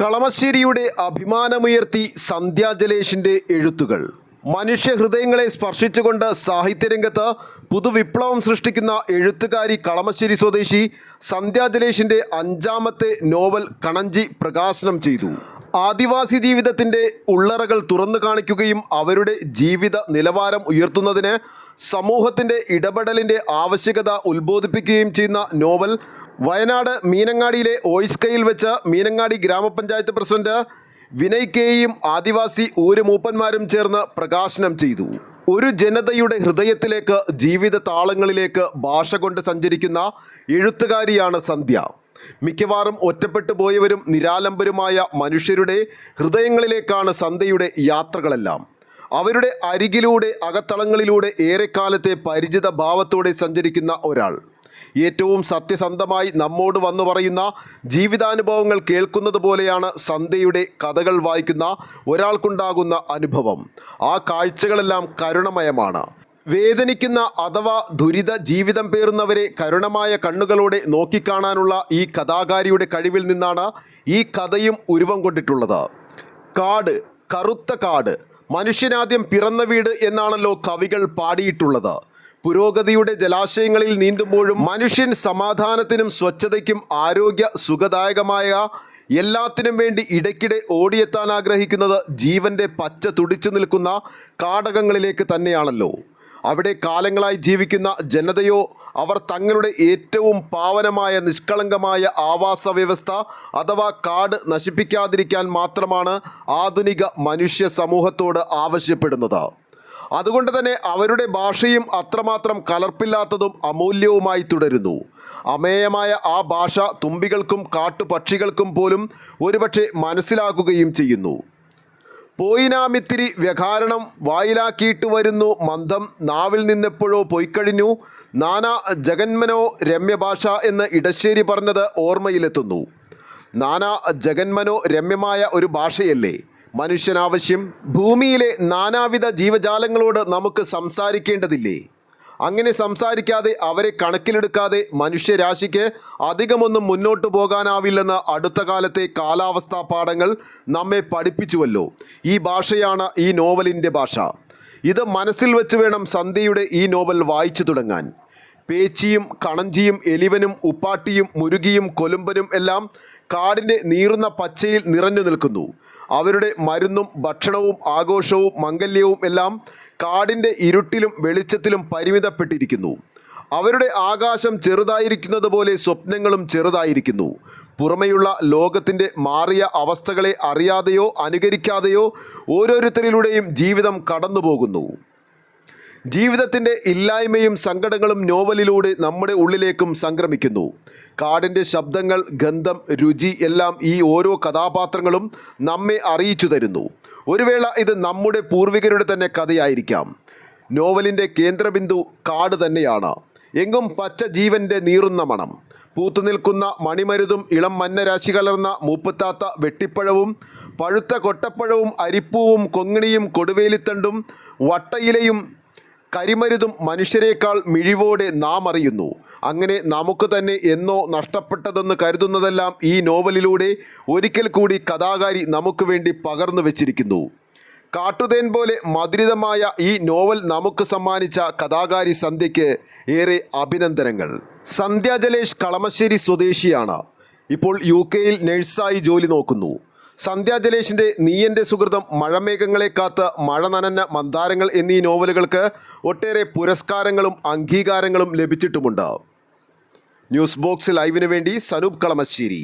കളമശ്ശേരിയുടെ അഭിമാനമുയർത്തി സന്ധ്യാജലേഷിന്റെ എഴുത്തുകൾ. മനുഷ്യ ഹൃദയങ്ങളെ സ്പർശിച്ചുകൊണ്ട് സാഹിത്യരംഗത്ത് പുതുവിപ്ലവം സൃഷ്ടിക്കുന്ന എഴുത്തുകാരി കളമശ്ശേരി സ്വദേശി സന്ധ്യാജലേഷിന്റെ അഞ്ചാമത്തെ നോവൽ കണഞ്ചി പ്രകാശനം ചെയ്തു. ആദിവാസി ജീവിതത്തിന്റെ ഉള്ളറകൾ തുറന്നു കാണിക്കുകയും അവരുടെ ജീവിത നിലവാരം ഉയർത്തുന്നതിന് സമൂഹത്തിന്റെ ഇടപെടലിന്റെ ആവശ്യകത ഉത്ബോധിപ്പിക്കുകയും ചെയ്യുന്ന നോവൽ വയനാട് മീനങ്ങാടിയിലെ ഓയിസ്കയിൽ വെച്ച് മീനങ്ങാടി ഗ്രാമപഞ്ചായത്ത് പ്രസിഡന്റ് വിനയ് കെയും ആദിവാസി ഊര് മൂപ്പന്മാരും ചേർന്ന് പ്രകാശനം ചെയ്തു. ഒരു ജനതയുടെ ഹൃദയത്തിലേക്ക് ജീവിത താളങ്ങളിലേക്ക് ഭാഷ കൊണ്ട് സഞ്ചരിക്കുന്ന എഴുത്തുകാരിയാണ് സന്ധ്യ. മിക്കവാറും ഒറ്റപ്പെട്ടു പോയവരും നിരാലംബരുമായ മനുഷ്യരുടെ ഹൃദയങ്ങളിലേക്കാണ് സന്ധ്യയുടെ യാത്രകളെല്ലാം. അവരുടെ അരികിലൂടെ അകത്തളങ്ങളിലൂടെ ഏറെക്കാലത്തെ പരിചിത ഭാവത്തോടെ സഞ്ചരിക്കുന്ന ഒരാൾ. ഏറ്റവും സത്യസന്ധമായി നമ്മോട് വന്നു പറയുന്ന ജീവിതാനുഭവങ്ങൾ കേൾക്കുന്നത് പോലെയാണ് സന്ധ്യയുടെ കഥകൾ വായിക്കുന്ന ഒരാൾക്കുണ്ടാകുന്ന അനുഭവം. ആ കാഴ്ചകളെല്ലാം കരുണമയമാണ്. വേദനിക്കുന്ന അഥവാ ദുരിത ജീവിതം പേറുന്നവരെ കരുണമായ കണ്ണുകളോടെ നോക്കിക്കാണാനുള്ള ഈ കഥാകാരിയുടെ കഴിവിൽ നിന്നാണ് ഈ കഥയും ഉരുവം കൊണ്ടിട്ടുള്ളത്. കാട് കറുത്ത കാട് മനുഷ്യനാദ്യം പിറന്ന വീട് എന്നാണല്ലോ കവികൾ പാടിയിട്ടുള്ളത്. പുരോഗതിയുടെ ജലാശയങ്ങളിൽ നീന്തുമ്പോഴും മനുഷ്യൻ സമാധാനത്തിനും സ്വച്ഛതയ്ക്കും ആരോഗ്യ സുഖദായകമായ എല്ലാത്തിനും വേണ്ടി ഇടയ്ക്കിടെ ഓടിയെത്താൻ ആഗ്രഹിക്കുന്നത് ജീവന്റെ പച്ച തുടിച്ചു നിൽക്കുന്ന കാടകങ്ങളിലേക്ക് തന്നെയാണല്ലോ. അവിടെ കാലങ്ങളായി ജീവിക്കുന്ന ജനതയോ അവർ തങ്ങളുടെ ഏറ്റവും പാവനമായ നിഷ്കളങ്കമായ ആവാസ വ്യവസ്ഥ അഥവാ കാട് നശിപ്പിക്കാതിരിക്കാൻ മാത്രമാണ് ആധുനിക മനുഷ്യ സമൂഹത്തോട് ആവശ്യപ്പെടുന്നത്. അതുകൊണ്ട് തന്നെ അവരുടെ ഭാഷയും അത്രമാത്രം കലർപ്പില്ലാത്തതും അമൂല്യവുമായി തുടരുന്നു. അമേയമായ ആ ഭാഷ തുമ്പികൾക്കും കാട്ടുപക്ഷികൾക്കും പോലും ഒരുപക്ഷെ മനസ്സിലാക്കുകയും ചെയ്യുന്നു. പോയിനാമിത്തിരി വ്യകാരണം വായിലാക്കിയിട്ട് വരുന്നു മന്ദം നാവിൽ നിന്നെപ്പോഴോ പോയിക്കഴിഞ്ഞു. നാനാ ജഗന്മനോ രമ്യഭാഷ എന്ന് ഇടശ്ശേരി പറഞ്ഞത് ഓർമ്മയിലെത്തുന്നു. നാനാ ജഗന്മനോ രമ്യമായ ഒരു ഭാഷയല്ലേ? മനുഷ്യനാവശ്യം ഭൂമിയിലെ നാനാവിധ ജീവജാലങ്ങളോട് നമുക്ക് സംസാരിക്കേണ്ടതില്ലേ? അങ്ങനെ സംസാരിക്കാതെ അവരെ കണക്കിലെടുക്കാതെ മനുഷ്യരാശിക്ക് അധികമൊന്നും മുന്നോട്ട് പോകാനാവില്ലെന്ന് അടുത്ത കാലത്തെ കാലാവസ്ഥാ പാഠങ്ങൾ നമ്മെ പഠിപ്പിച്ചുവല്ലോ. ഈ ഭാഷയാണ് ഈ നോവലിന്റെ ഭാഷ. ഇത് മനസ്സിൽ വെച്ച് വേണം സന്ധ്യയുടെ ഈ നോവൽ വായിച്ചു തുടങ്ങാൻ. പേച്ചിയും കണഞ്ചിയും എലിവനും ഉപ്പാട്ടിയും മുരുകിയും കൊലുമ്പനും എല്ലാം കാടിന്റെ നീറുന്ന പച്ചയിൽ നിറഞ്ഞു നിൽക്കുന്നു. അവരുടെ മരുന്നും ഭക്ഷണവും ആഘോഷവും മംഗല്യവും എല്ലാം കാടിന്റെ ഇരുട്ടിലും വെളിച്ചത്തിലും പരിമിതപ്പെട്ടിരിക്കുന്നു. അവരുടെ ആകാശം ചെറുതായിരിക്കുന്നത് പോലെ സ്വപ്നങ്ങളും ചെറുതായിരിക്കുന്നു. പുറമെയുള്ള ലോകത്തിന്റെ മാറിയ അവസ്ഥകളെ അറിയാതെയോ അനുകരിക്കാതെയോ ഓരോരുത്തരിലൂടെയും ജീവിതം കടന്നുപോകുന്നു. ജീവിതത്തിന്റെ ഇല്ലായ്മയും സങ്കടങ്ങളും നോവലിലൂടെ നമ്മുടെ ഉള്ളിലേക്കും സംക്രമിക്കുന്നു. കാടിന്റെ ശബ്ദങ്ങൾ ഗന്ധം രുചി എല്ലാം ഈ ഓരോ കഥാപാത്രങ്ങളും നമ്മെ അറിയിച്ചു തരുന്നു. ഒരു വേള ഇത് നമ്മുടെ പൂർവികരുടെ തന്നെ കഥയായിരിക്കാം. നോവലിന്റെ കേന്ദ്രബിന്ദു കാട് തന്നെയാണ്. എങ്ങും പച്ച ജീവന്റെ നീറുന്ന മണം. പൂത്തുനിൽക്കുന്ന മണിമരുതും ഇളം മഞ്ഞരാശി കലർന്ന മൂപ്പത്താത്ത വെട്ടിപ്പഴവും പഴുത്ത കൊട്ടപ്പഴവും അരിപ്പൂവും കൊങ്ങിണിയും കൊടുവേലിത്തണ്ടും വട്ടയിലയും കരിമരുതും മനുഷ്യരെക്കാൾ മിഴിവോടെ നാം അറിയുന്നു. അങ്ങനെ നമുക്ക് തന്നെ എന്നോ നഷ്ടപ്പെട്ടതെന്ന് കരുതുന്നതെല്ലാം ഈ നോവലിലൂടെ ഒരിക്കൽ കൂടി കഥാകാരി നമുക്ക് വേണ്ടി പകർന്നു വച്ചിരിക്കുന്നു. കാട്ടുതേൻ പോലെ മധുരിതമായ ഈ നോവൽ നമുക്ക് സമ്മാനിച്ച കഥാകാരി സന്ധ്യയ്ക്ക് ഏറെ അഭിനന്ദനങ്ങൾ. സന്ധ്യ ജലേഷ് കളമശ്ശേരി സ്വദേശിയാണ്. ഇപ്പോൾ യു കെയിൽ നഴ്സായി ജോലി നോക്കുന്നു. സന്ധ്യ ജലേഷിന്റെ നീയന്റെ സുഹൃതം മഴമേഘങ്ങളെ കാത്ത് മഴ നനഞ്ഞ മന്ദാരങ്ങൾ എന്നീ നോവലുകൾക്ക് ഒട്ടേറെ പുരസ്കാരങ്ങളും അംഗീകാരങ്ങളും ലഭിച്ചിട്ടുമുണ്ട്. ന്യൂസ് ബോക്സ് ലൈവിന് വേണ്ടി സനൂപ് കളമശ്ശേരി.